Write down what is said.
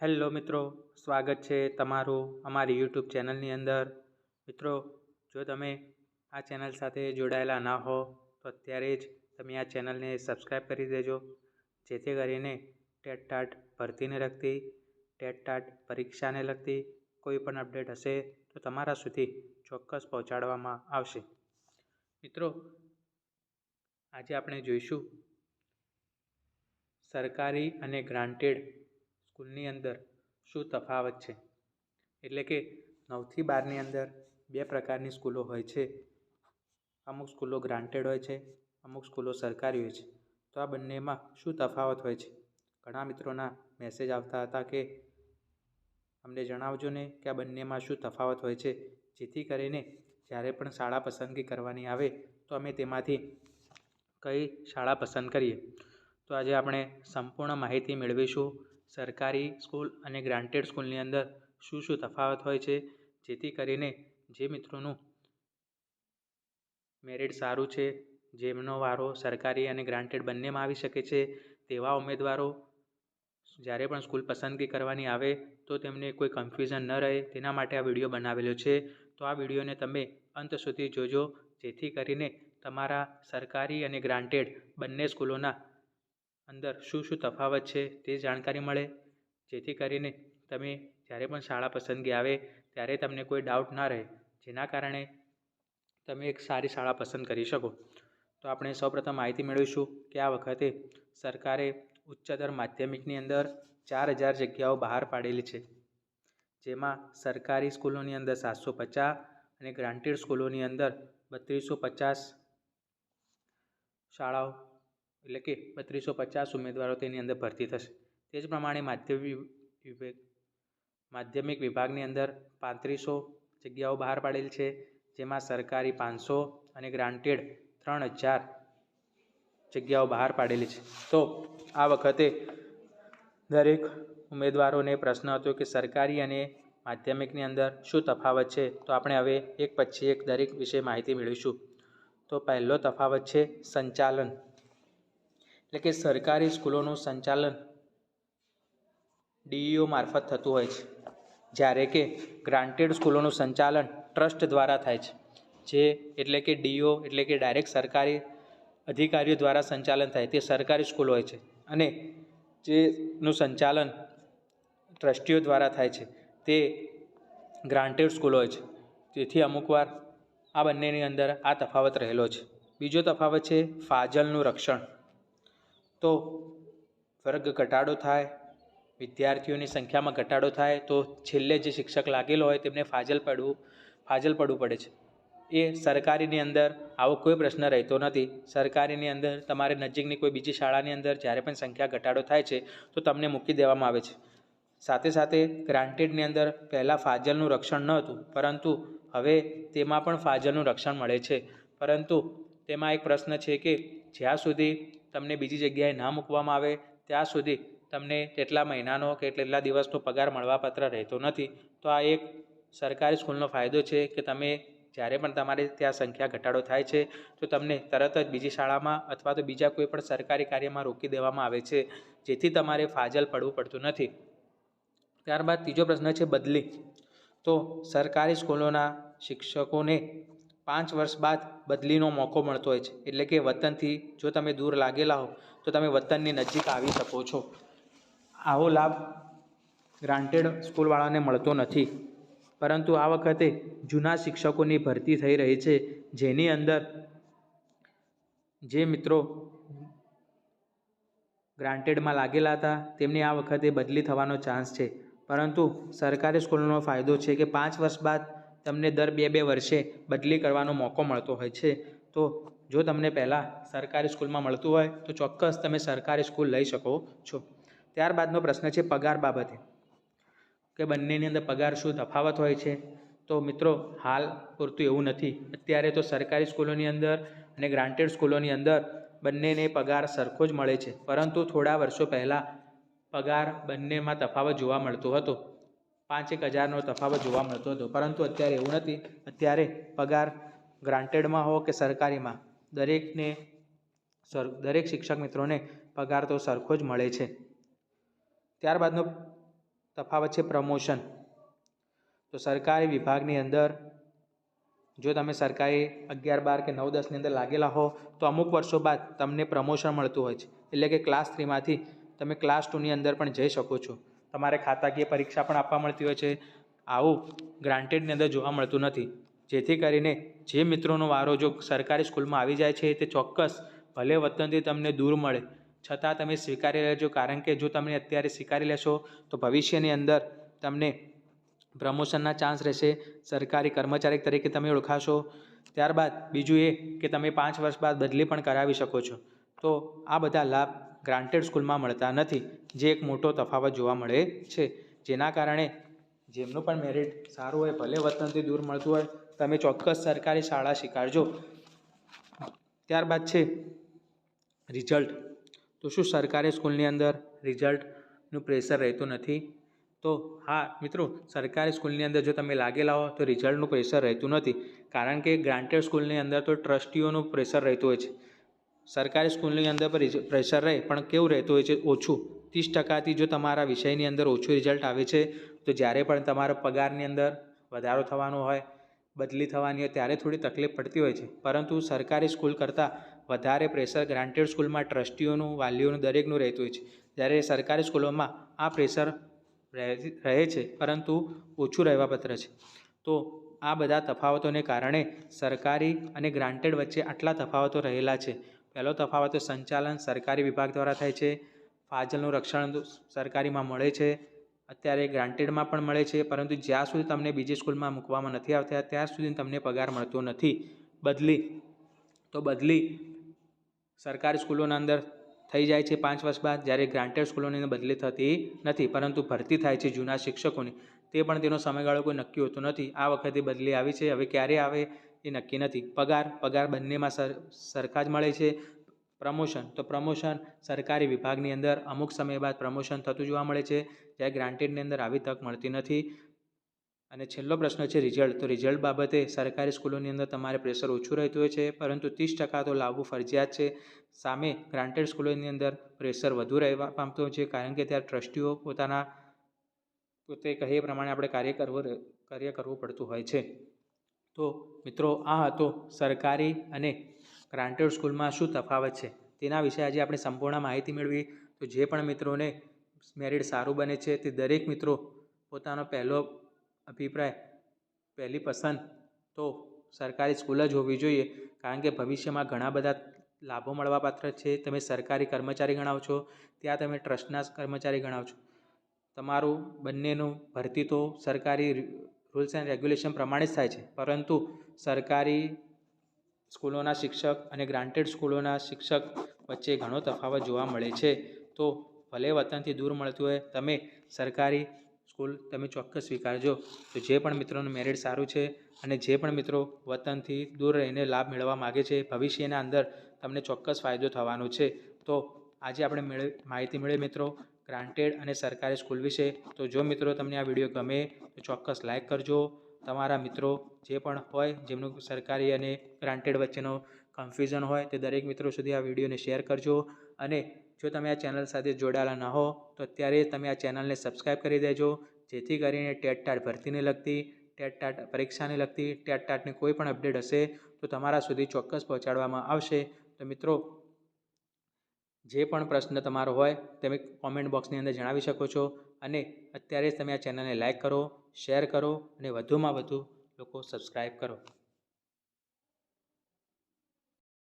Hello મિત્રો, સ્વાગત છે તમારું અમારી યુટ્યુબ ચેનલની અંદર. મિત્રો, જો તમે આ ચેનલ સાથે જોડાયેલા ના હો, તો અત્યારે જ તમે આ ચેનલને સબસ્ક્રાઈબ કરી દેજો, જેથી કરીને ટેટ ટાટ ભરતીને લગતી, ટેટ ટાટ પરીક્ષાને લગતી કોઈ પણ અપડેટ હશે તો તમારા સુધી ચોક્કસ પહોંચાડવામાં આવશે. મિત્રો, આજે આપણે જોઈશું સરકારી અને ગ્રાન્ટેડ સ્કૂલની અંદર શું તફાવત છે? એટલે કે નવથી બારની અંદર બે પ્રકારની સ્કૂલો હોય છે. અમુક સ્કૂલો ગ્રાન્ટેડ હોય છે, અમુક સ્કૂલો સરકારી હોય છે. તો આ બંનેમાં શું તફાવત હોય છે? ઘણા મિત્રોના મેસેજ આવતા હતા કે અમને જણાવજો ને કે આ બંનેમાં શું તફાવત હોય છે. જેથી કરીને જ્યારે પણ શાળા પસંદગી કરવાની આવે તો અમે તેમાંથી કઈ શાળા પસંદ કરીએ. તો આજે આપણે સંપૂર્ણ માહિતી મેળવીશું. સરકારી સ્કૂલ અને ગ્રાન્ટેડ સ્કૂલની અંદર શું શું તફાવત હોય છે? જેથી કરીને જે મિત્રોનું મેરિટ સારું છે, જેમનો વારો સરકારી અને ગ્રાન્ટેડ બંનેમાં આવી શકે છે, તેવા ઉમેદવારો જ્યારે પણ સ્કૂલ પસંદગી કરવાની આવે તો તેમને કોઈ કન્ફ્યુઝન ન રહે. તેના માટે આ વીડિયો બનાવેલો છે. તો આ વિડીયોને તમે અંત સુધી જોજો. જેથી કરીને તમારા સરકારી અને ગ્રાન્ટેડ બંને સ્કૂલોના અંદર શું શું તફાવત છે તે જાણકારી મળે. જેથી કરીને તમે જ્યારે પણ શાળા પસંદગી આવે ત્યારે તમને કોઈ ડાઉટ ના રહે, જેના કારણે તમે એક સારી શાળા પસંદ કરી શકો. તો આપણે સૌપ્રથમ માહિતી મેળવીશું કે આ વખતે સરકારે ઉચ્ચતર માધ્યમિકની અંદર ચાર હજાર જગ્યાઓ બહાર પાડેલી છે. જેમાં સરકારી સ્કૂલોની અંદર સાતસો પચાસ અને ગ્રાન્ટેડ સ્કૂલોની અંદર બત્રીસો પચાસ શાળાઓ એટલે કે બત્રીસો પચાસ ઉમેદવારો તેની અંદર ભરતી થશે. તે જ પ્રમાણે માધ્યમિક વિભાગ માધ્યમિક વિભાગની અંદર પાંત્રીસો જગ્યાઓ બહાર પાડેલ છે, જેમાં સરકારી પાંચસો અને ગ્રાન્ટેડ ત્રણ હજાર જગ્યાઓ બહાર પાડેલી છે. તો આ વખતે દરેક ઉમેદવારોને પ્રશ્ન હતો કે સરકારી અને માધ્યમિકની અંદર શું તફાવત છે? તો આપણે હવે એક પછી એક દરેક વિશે માહિતી મેળવીશું. તો પહેલો તફાવત છે સંચાલન. એટલે કે સરકારી સ્કૂલોનું સંચાલન ડીઈઓ મારફત થતું હોય છે. જ્યારે કે ગ્રાન્ટેડ સ્કૂલોનું સંચાલન ટ્રસ્ટ દ્વારા થાય છે. જે એટલે કે ડીઓ એટલે કે ડાયરેક્ટ સરકારી અધિકારીઓ દ્વારા સંચાલન થાય. તે સરકારી સ્કૂલ હોય છે. અને જેનું સંચાલન ટ્રસ્ટીઓ દ્વારા થાય છે. તે ગ્રાન્ટેડ સ્કૂલ હોય છે. તેથી અમુકવાર આ બંનેની અંદર આ તફાવત રહેલો છે. બીજો તફાવત છે ફાજલનું રક્ષણ. તો વર્ગ ઘટાડો થાય, વિદ્યાર્થીઓની સંખ્યામાં ઘટાડો થાય, તો છેલ્લે જે શિક્ષક લાગેલો હોય તેમને ફાજલ પડવું ફાજલ પડવું પડે છે. એ સરકારીની અંદર આવો કોઈ પ્રશ્ન રહેતો નથી. સરકારીની અંદર તમારે નજીકની કોઈ બીજી શાળાની અંદર જ્યારે પણ સંખ્યા ઘટાડો થાય છે, તો તમને મૂકી દેવામાં આવે છે. સાથે સાથે ગ્રાન્ટેડની અંદર પહેલાં ફાજલનું રક્ષણ ન હતું, પરંતુ હવે તેમાં પણ ફાજલનું રક્ષણ મળે છે. પરંતુ તેમાં એક પ્રશ્ન છે કે જ્યાં સુધી તમને બીજી જગ્યાએ ના મૂકવામાં આવે, ત્યાં સુધી તમને કેટલા મહિનાનો કે કેટલા દિવસનો પગાર મળવાપાત્ર રહેતો નથી. તો આ એક સરકારી સ્કૂલનો ફાયદો છે કે તમે જ્યારે પણ તમારે ત્યાં સંખ્યા ઘટાડો થાય છે, તો તમને તરત જ બીજી શાળામાં અથવા તો બીજા કોઈ પણ સરકારી કાર્યમાં રોકી દેવામાં આવે છે, જેથી તમારે ફાજલ પડવું પડતું નથી. ત્યારબાદ ત્રીજો પ્રશ્ન છે બદલી. તો સરકારી સ્કૂલોના શિક્ષકોને પાંચ વર્ષ બાદ બદલીનો મોકો મળતો હોય છે. એટલે કે વતનથી જો તમે દૂર લાગેલા હો, તો તમે વતનની નજીક આવી શકો છો. આવો લાભ ગ્રાન્ટેડ સ્કૂલવાળાને મળતો નથી. પરંતુ આ વખતે જૂના શિક્ષકોની ભરતી થઈ રહી છે. જેની અંદર જે મિત્રો ગ્રાન્ટેડમાં લાગેલા હતા, તેમની આ વખતે બદલી થવાનો ચાન્સ છે. પરંતુ સરકારી સ્કૂલનો ફાયદો છે કે પાંચ વર્ષ બાદ તમને દર બે બે વર્ષે બદલી કરવાનો મોકો મળતો હોય છે. તો જો તમને પહેલાં સરકારી સ્કૂલમાં મળતું હોય, તો ચોક્કસ તમે સરકારી સ્કૂલ લઈ શકો છો. ત્યારબાદનો પ્રશ્ન છે પગાર બાબતે. કે બંનેની અંદર પગાર શું તફાવત હોય છે? તો મિત્રો, હાલ પૂરતું એવું નથી. અત્યારે તો સરકારી સ્કૂલોની અંદર અને ગ્રાન્ટેડ સ્કૂલોની અંદર બંનેને પગાર સરખો જ મળે છે. પરંતુ થોડા વર્ષો પહેલાં પગાર બંનેમાં તફાવત જોવા મળતો હતો. પાંચેક હજારનો તફાવત જોવા મળતો હતો. પરંતુ અત્યારે એવું નથી. અત્યારે પગાર ગ્રાન્ટેડમાં હો કે સરકારીમાં? દરેકને સર, દરેક શિક્ષક મિત્રોને પગાર તો સરખો જ મળે છે. ત્યારબાદનો તફાવત છે પ્રમોશન. તો સરકારી વિભાગની અંદર જો તમે સરકારી અગિયાર બાર કે નવ દસની અંદર લાગેલા હો, તો અમુક વર્ષો બાદ તમને પ્રમોશન મળતું હોય છે. એટલે કે ક્લાસ થ્રીમાંથી તમે ક્લાસ ટુની અંદર પણ જઈ શકો છો. તમારે ખાતાકીય પરીક્ષા પણ આપવા મળતી હોય છે. આવું ગ્રાન્ટેડની અંદર જોવા મળતું નથી. જેથી કરીને જે મિત્રોનો વારો જો સરકારી સ્કૂલમાં આવી જાય છે તે ચોક્કસ ભલે વતનથી તમને દૂર મળે. છતાં તમે સ્વીકારી લેજો. કારણ કે જો તમે અત્યારે સ્વીકારી લેશો, તો ભવિષ્યની અંદર તમને પ્રમોશનના ચાન્સ રહેશે. સરકારી કર્મચારી તરીકે તમે ઓળખાશો. ત્યારબાદ બીજું એ કે તમે પાંચ વર્ષ બાદ બદલી પણ કરાવી શકો છો. તો આ બધા લાભ ગ્રાન્ટેડ સ્કૂલમાં મળતા નથી, જે એક મોટો તફાવત જોવા મળે છે. જેના કારણે જેમનું પણ મેરિટ સારું હોય, ભલે વતનથી દૂર મળતું હોય, તમે ચોક્કસ સરકારી શાળા સ્વીકારજો ત્યારબાદ છે રિઝલ્ટ તો શું સરકારી સ્કૂલની અંદર રિઝલ્ટનું પ્રેશર રહેતું નથી? તો હા, મિત્રો, સરકારી સ્કૂલની અંદર જો તમે લાગેલા હો, તો રિઝલ્ટનું પ્રેશર રહેતું નથી. કારણ કે ગ્રાન્ટેડ સ્કૂલની અંદર તો ટ્રસ્ટીઓનું પ્રેશર રહેતું હોય છે. સરકારી સ્કૂલની અંદર પ્રેશર રહે, પણ કેવું રહેતું હોય છે ઓછું. ત્રીસ ટકાથી જો તમારા વિષયની અંદર ઓછું રિઝલ્ટ આવે છે, તો જ્યારે પણ તમારા પગારની અંદર વધારો થવાનો હોય, બદલી થવાની હોય, ત્યારે થોડી તકલીફ પડતી હોય છે. પરંતુ સરકારી સ્કૂલ કરતાં વધારે પ્રેશર ગ્રાન્ટેડ સ્કૂલમાં ટ્રસ્ટીઓનું, વાલીઓનું, દરેકનું રહેતું હોય છે. જ્યારે સરકારી સ્કૂલોમાં આ પ્રેશર રહે છે, પરંતુ ઓછું રહેવા પત્ર છે. તો આ બધા તફાવતોને કારણે સરકારી અને ગ્રાન્ટેડ વચ્ચે આટલા તફાવતો રહેલા છે. પહેલો તફાવત સંચાલન સરકારી વિભાગ દ્વારા થાય છે. ફાજલનું રક્ષણ સરકારીમાં મળે છે. અત્યારે ગ્રાન્ટેડમાં પણ મળે છે, પરંતુ જ્યાં સુધી તમને બીજી સ્કૂલમાં મૂકવામાં નથી આવતા, ત્યાં સુધી તમને પગાર મળતો નથી. બદલી, તો બદલી સરકારી સ્કૂલોના અંદર થઈ જાય છે પાંચ વર્ષ બાદ, જ્યારે ગ્રાન્ટેડ સ્કૂલોની બદલી થતી નથી, પરંતુ ભરતી થાય છે જૂના શિક્ષકોની. તે પણ તેનો સમયગાળો કોઈ નક્કી હોતો નથી. આ વખતે બદલી આવી છે. હવે ક્યારે આવે? એ નક્કી નથી. પગાર પગાર બંનેમાં સર, સરખા જ મળે છે. પ્રમોશન, તો પ્રમોશન સરકારી વિભાગની અંદર અમુક સમય બાદ પ્રમોશન થતું જોવા મળે છે જ્યારે ગ્રાન્ટેડની અંદર આવી તક મળતી નથી. અને છેલ્લો પ્રશ્ન છે રિઝલ્ટ. તો રિઝલ્ટ બાબતે સરકારી સ્કૂલોની અંદર તમારે પ્રેશર ઓછું રહેતું હોય છે, પરંતુ ત્રીસ ટકા તો લાવવું ફરજિયાત છે. સામે ગ્રાન્ટેડ સ્કૂલોની અંદર પ્રેશર વધુ રહેવા પામતું હોય છે, કારણ કે ત્યાં ટ્રસ્ટીઓ પોતાના પોતે કહે પ્રમાણે આપણે કાર્ય કરવું કાર્ય કરવું પડતું હોય છે. તો મિત્રો, આ હતો સરકારી અને ગ્રાન્ટેડ સ્કૂલમાં શું તફાવત છે? તેના વિશે આજે આપણે સંપૂર્ણ માહિતી મેળવી. તો જે પણ મિત્રોને મેરિટ સારું બને છે, તે દરેક મિત્રો પોતાનો પહેલો અભિપ્રાય, પહેલી પસંદ તો સરકારી સ્કૂલ જ હોવી જોઈએ. કારણ કે ભવિષ્યમાં ઘણા બધા લાભો મળવાપાત્ર છે. તમે સરકારી કર્મચારી ગણાવ છો, ત્યાં તમે ટ્રસ્ટના કર્મચારી ગણાવ છો. તમારું બંનેનું ભરતી તો સરકારી રૂલ્સ એન્ડ રેગ્યુલેશન પ્રમાણે જ થાય છે. પરંતુ સરકારી સ્કૂલોના શિક્ષક અને ગ્રાન્ટેડ સ્કૂલોના શિક્ષક વચ્ચે ઘણો તફાવત જોવા મળે છે. તો ભલે વતનથી દૂર મળતું હોય, તમે સરકારી સ્કૂલ તમે ચોક્કસ સ્વીકારજો. તો જે પણ મિત્રોનું મેરિટ સારું છે અને જે પણ મિત્રો વતનથી દૂર રહીને લાભ મેળવવા માગે છે, ભવિષ્યના અંદર તમને ચોક્કસ ફાયદો થવાનો છે. તો આજે આપણે મેળવી માહિતી મેળવી મિત્રો. ગ્રાન્ટેડ અને સરકારી સ્કૂલ વિશે. તો જો મિત્રો તમને આ વીડિયો ગમે, તો ચોક્કસ લાઇક કરજો. તમારા મિત્રો જે પણ હોય, જેમનું સરકારી અને ગ્રાન્ટેડ વચ્ચેનો કન્ફ્યુઝન હોય, તે દરેક મિત્રો સુધી આ વિડીયોને શેર કરજો. અને જો તમે આ ચેનલ સાથે જોડાયેલા ન હો, તો અત્યારે તમે આ ચેનલને સબસ્ક્રાઈબ કરી દેજો. જેથી કરીને ટેટ ટાટ ભરતીને લગતી, ટેટ ટાટ પરીક્ષાને લગતી, ટેટ ટાટની કોઈ પણ અપડેટ હશે, તો તમારા સુધી ચોક્કસ પહોંચાડવામાં આવશે. તો મિત્રો જે પણ પ્રશ્ન તમારો હોય, તમે કોમેન્ટ બોક્સની અંદર જણાવી શકો છો. અને અત્યારે જ તમે આ ચેનલને લાઇક કરો શેર કરો અને વધુમાં વધુ લોકો સબસ્ક્રાઈબ કરો.